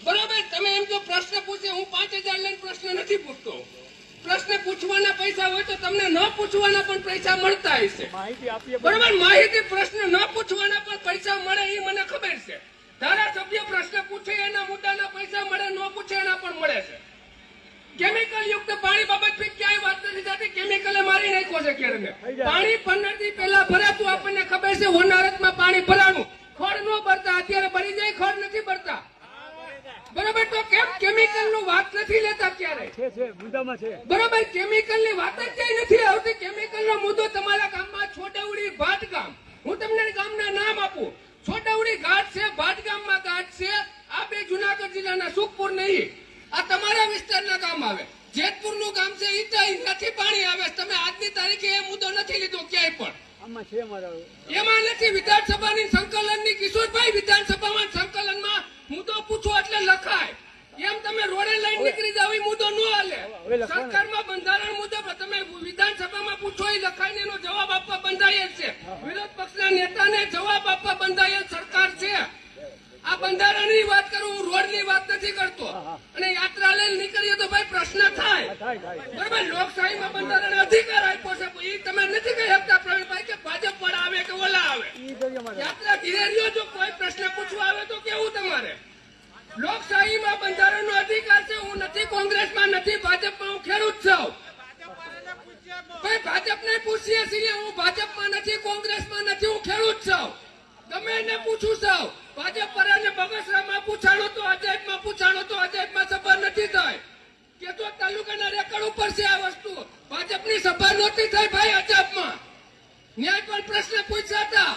બરોબર તમે એમ જો પ્રશ્ન પૂછે હું પાંચ હજાર લઈને પ્રશ્ન નથી પૂછતો. પ્રશ્ન પૂછવાના પૈસા હોય તો તમને ન પૂછવાના પણ પૈસા મળતા હશે. બરોબર માહિતી પ્રશ્ન ન પૂછવાના પણ પૈસા મળે એ મને ખબર છે ધારાસભ્ય પ્રશ્ન પૂછે એના મુદ્દાના પૈસા મળે ન પૂછે એના પણ મળે છે કેમિકલ યુક્ત પાણી બાબત બી ક્યાંય વાત નથી થતી કેમિકલે મારી નાખ્યો છે કેરને પાણી પંદર દી પહેલા ભરાતું આપણને ખબર છે હોનારતમાં પાણી ભરાનું ખડ ન ભરતા અત્યારે ભરી જાય ખડ નથી ભરતા બરોબર તો કેમ કેમિકલનું વાત નથી લેતા ક્યારે છે છે મુદ્દામાં છે. બરાબર કેમિકલની વાત જ કઈ નથી આવતી. કેમિકલ નો મુદ્દો તમારા ગામમાં છોટાઉડી ભાટ ગામ હું તમને ગામના નામ આપું. છોટાઉડી ઘાટ છે ભાટ ગામમાં ઘાટ છે. આ બે જુનાગઢ જિલ્લાના સુખપુર નહીં. આ તમારા વિસ્તારના ગામ આવે. જેતપુરનું ગામ છે ઈચાઈ નથી પાણી આવે. તમે આજની તારીખે એ મુદ્દો નથી લીધો ક્યાંય પણ. આમાં છે મારા એમાં નથી વિધાનસભાની સંકલનની કિશોરભાઈ વિધાનસભામાં સંકલનમાં મુદ્દો પૂછો એટલે લખાય એમ તમે રોડે લઈને નીકળી જાવ એ મુદ્દો ન હાલે. સરકારમાં બંધારણ મુદ્દો તમે વિધાનસભામાં પૂછો એ લખાઈને એનો જવાબ આપવા બંધાયેલ છે. વિરોધ પક્ષના નેતાને જવાબ આપવા બંધાયેલ સરકાર છે. આ બંધારણની વાત કરું હું રોડની વાત નથી કરતો. અને યાત્રા લઈને નીકળીએ તો ભાઈ પ્રશ્ન થાય. બરાબર લોકશાહીમાં બંધારણ અધિકાર આપ્યો છે એ તમે નથી કહી શકતા પ્રવીણભાઈ કે ભાજપ વાળા આવે કે ઓલા આવે ઈ જોઈએ મારા યાત્રા ધીરે રહ્યો જો કોઈ પ્રશ્ન પૂછવા આવે તો કેવું તમારે લોકશાહીમાં બંધારણનો અધિકાર છે હું નથી કોંગ્રેસમાં નથી ભાજપમાં હું ખેડૂત છું ભાઈ ભાજપને પૂછીએ છીએ હું ભાજપમાં નથી કોંગ્રેસમાં નથી, હું ખેડૂત છું. ગમે એને પૂછું છું ભાજપ પર બગસરામાં પૂછાણો તો અજાયબમાં પૂછાણો તો અજાયબમાં સભા નથી થાય. કે તો તાલુકાના રેકર્ડ ઉપર છે આ વસ્તુ. ભાજપની સભા નહોતી થઈ ભાઈ અજબમાં ન્યાય પણ પ્રશ્ન પૂછ્યા હતા.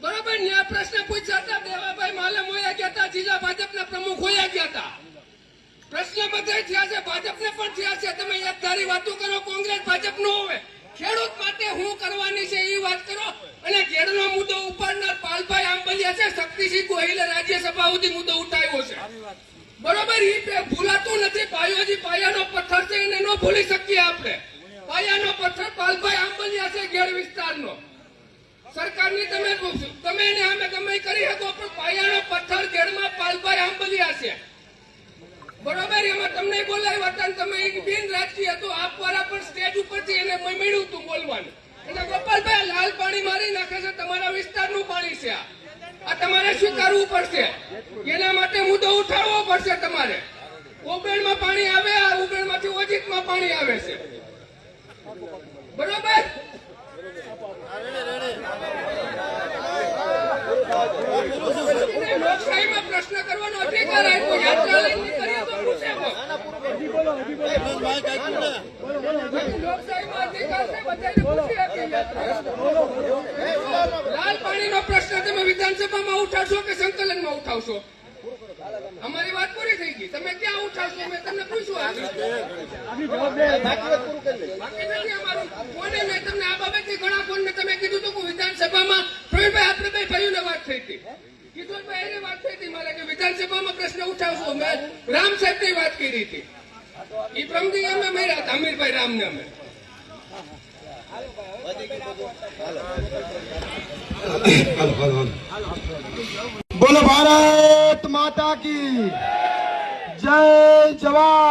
બરોબર, ન્યાય પ્રશ્ન પૂછ્યા હતા. દેવાભાઈ માલમ હોયા ગયા હતા, જિલ્લા ભાજપના પ્રમુખ હોયા ગયા હતા. પ્રશ્ન બધા થયા છે. ભાજપને પણ થયા છે તમે એક ધારી વાતો કરો કોંગ્રેસ ભાજપ નો હોય ખેડૂત માટે હું કરવાની છે એ વાત કરો અને ઘેડનો મુદ્દો ઉપાડનાર પાલભાઈ આંબલિયા છે શક્તિસિંહ ગોહિલે રાજ્યસભા સુધી મુદ્દો ઉઠાવ્યો છે. બરોબર એ ભૂલાતું નથી. પાયોજી પાયાનો પથ્થર છે એને ન ભૂલી શકીએ આપણે. પાયાનો પથ્થર પાલભાઈ આંબલિયા છે ઘેડ વિસ્તારનો. સરકારની તમે તમે એને અમે ગમે કરી શકો, પણ પાયાનો પથ્થર ઘેડમાં પાલભાઈ આંબલિયા છે. બરોબર, એમાં તમને બોલાવ્યા હતા તમે એક બિન રાજકીય હતો, આપ વાળા પણ સ્ટેજ ઉપરથી એને મળ્યું હતું બોલવાનું. એટલે ગોપાલભાઈ લાલ પાણી મારી નાખે છે, તમારા વિસ્તારનું પાણી છે આ. આ તમારે સ્વીકારવું પડશે. એના માટે મુદ્દો ઉઠાવવો પડશે તમારે. ઉબેણમાં પાણી આવે, આ ઉબેણમાંથી ઓજીતમાં પાણી આવે છે. બરોબર? લોકશાહીમાં પ્રશ્ન કરવાનો અધિકાર. વિધાનસભામાં ઉઠાવશો કે સંકલનમાં ઉઠાવશો? અમારી વાત પૂરી થઈ ગઈ. તમે ક્યાં ઉઠાવશો? મેં તમને પૂછ્યું તમને આ બાબતથી ઘણા ફોનને તમે કીધું હતું વિધાનસભામાં પ્રવીણભાઈ આપણે ભાઈઓને વાત થઈ હતી. કિશોરભાઈ એને વાત થઈ હતી. મારે કે વિધાનસભામાં પ્રશ્ન ઉઠાવશો? મેં રામ સાહેબની વાત કરી હતી. એ પ્રમદી અમે મેળ્યા હતા, અમીરભાઈ રામને અમે. બોલો ભારત માતા કી જય જવાન